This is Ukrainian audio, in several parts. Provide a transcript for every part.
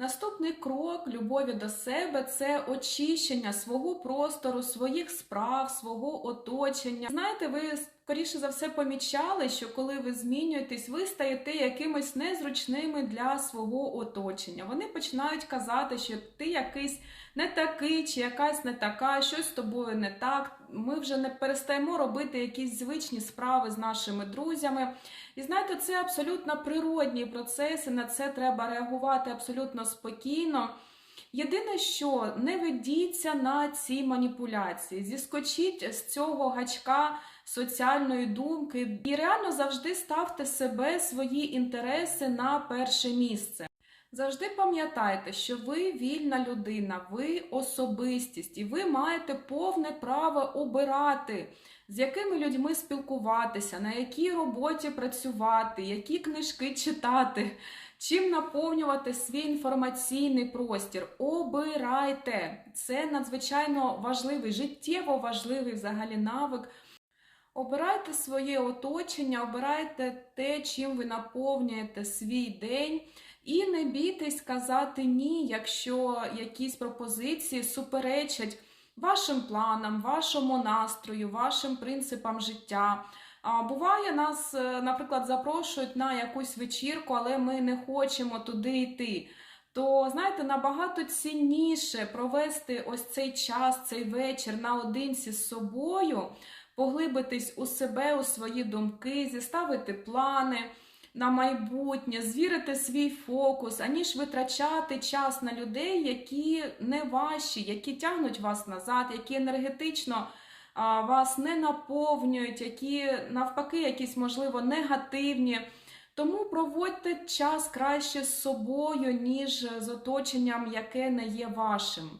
Наступний крок любові до себе це очищення свого простору, своїх справ, свого оточення. Знаєте, ви скоріше за все помічали, що коли ви змінюєтесь, ви стаєте якимось незручними для свого оточення. Вони починають казати, що ти якийсь не такий, чи якась не така, щось з тобою не так. Ми вже не перестаємо робити якісь звичні справи з нашими друзями. І знаєте, це абсолютно природні процеси, на це треба реагувати абсолютно спокійно. Єдине, що не ведіться на ці маніпуляції, зіскочіть з цього гачка соціальної думки і реально завжди ставте себе, свої інтереси на перше місце. Завжди пам'ятайте, що ви вільна людина, ви особистість, і ви маєте повне право обирати, з якими людьми спілкуватися, на якій роботі працювати, які книжки читати, чим наповнювати свій інформаційний простір. Обирайте! Це надзвичайно важливий, життєво важливий взагалі навик. Обирайте своє оточення, обирайте те, чим ви наповнюєте свій день. І не бійтесь казати ні, якщо якісь пропозиції суперечать вашим планам, вашому настрою, вашим принципам життя. А буває, нас, е, наприклад, запрошують на якусь вечірку, але ми не хочемо туди йти. То, знаєте, набагато цінніше провести ось цей час, цей вечір наодинці з собою, поглибитись у себе, у свої думки, зіставити плани на майбутнє, звірити свій фокус, аніж витрачати час на людей, які не ваші, які тягнуть вас назад, які енергетично вас не наповнюють, які навпаки, якісь, можливо, негативні. Тому проводьте час краще з собою, ніж з оточенням, яке не є вашим.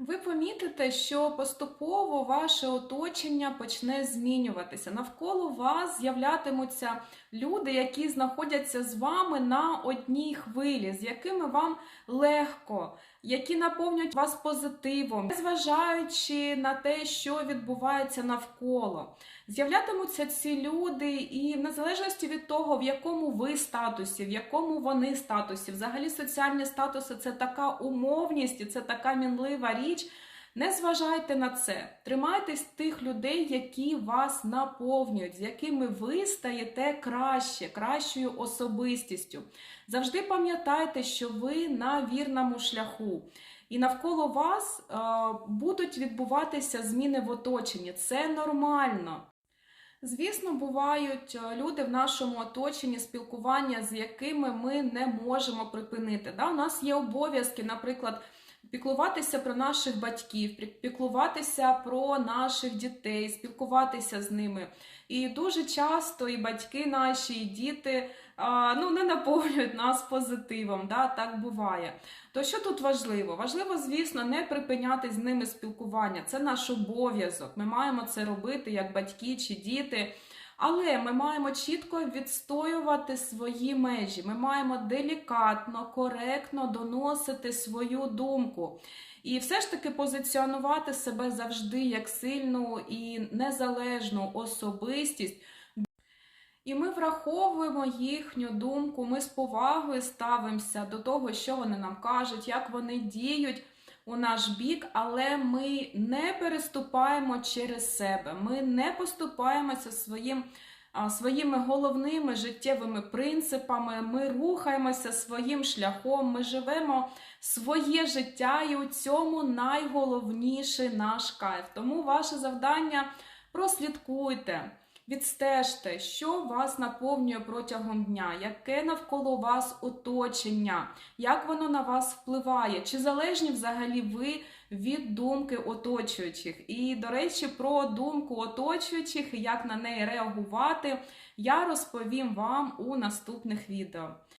Ви помітите, що поступово ваше оточення почне змінюватися. Навколо вас з'являтимуться люди, які знаходяться з вами на одній хвилі, з якими вам легко, які наповнюють вас позитивом, незважаючи на те, що відбувається навколо. З'являтимуться ці люди, і в незалежності від того, в якому ви статусі, в якому вони статусі, взагалі соціальні статуси це така умовність і це така мінлива річ. Не зважайте на це, тримайтесь тих людей, які вас наповнюють, з якими ви стаєте краще, кращою особистістю. Завжди пам'ятайте, що ви на вірному шляху, і навколо вас е, будуть відбуватися зміни в оточенні. Це нормально. Звісно, бувають е, люди в нашому оточенні спілкування, з якими ми не можемо припинити. Да? У нас є обов'язки, наприклад, піклуватися про наших батьків, піклуватися про наших дітей, спілкуватися з ними. І дуже часто і батьки наші, і діти ну, не наповнюють нас позитивом. Да? Так буває. То що тут важливо? Важливо, звісно, не припиняти з ними спілкування. Це наш обов'язок. Ми маємо це робити як батьки чи діти. Але ми маємо чітко відстоювати свої межі. Ми маємо делікатно, коректно доносити свою думку. І все ж таки позиціонувати себе завжди як сильну і незалежну особистість. І ми враховуємо їхню думку, ми з повагою ставимося до того, що вони нам кажуть, як вони діють у наш бік, але ми не переступаємо через себе, ми не поступаємося своїм, своїми головними життєвими принципами, ми рухаємося своїм шляхом, ми живемо своє життя, і у цьому найголовніший наш кайф. Тому ваше завдання прослідкуйте. Відстежте, що вас наповнює протягом дня, яке навколо вас оточення, як воно на вас впливає, чи залежні взагалі ви від думки оточуючих. І, до речі, про думку оточуючих і як на неї реагувати, я розповім вам у наступних відео.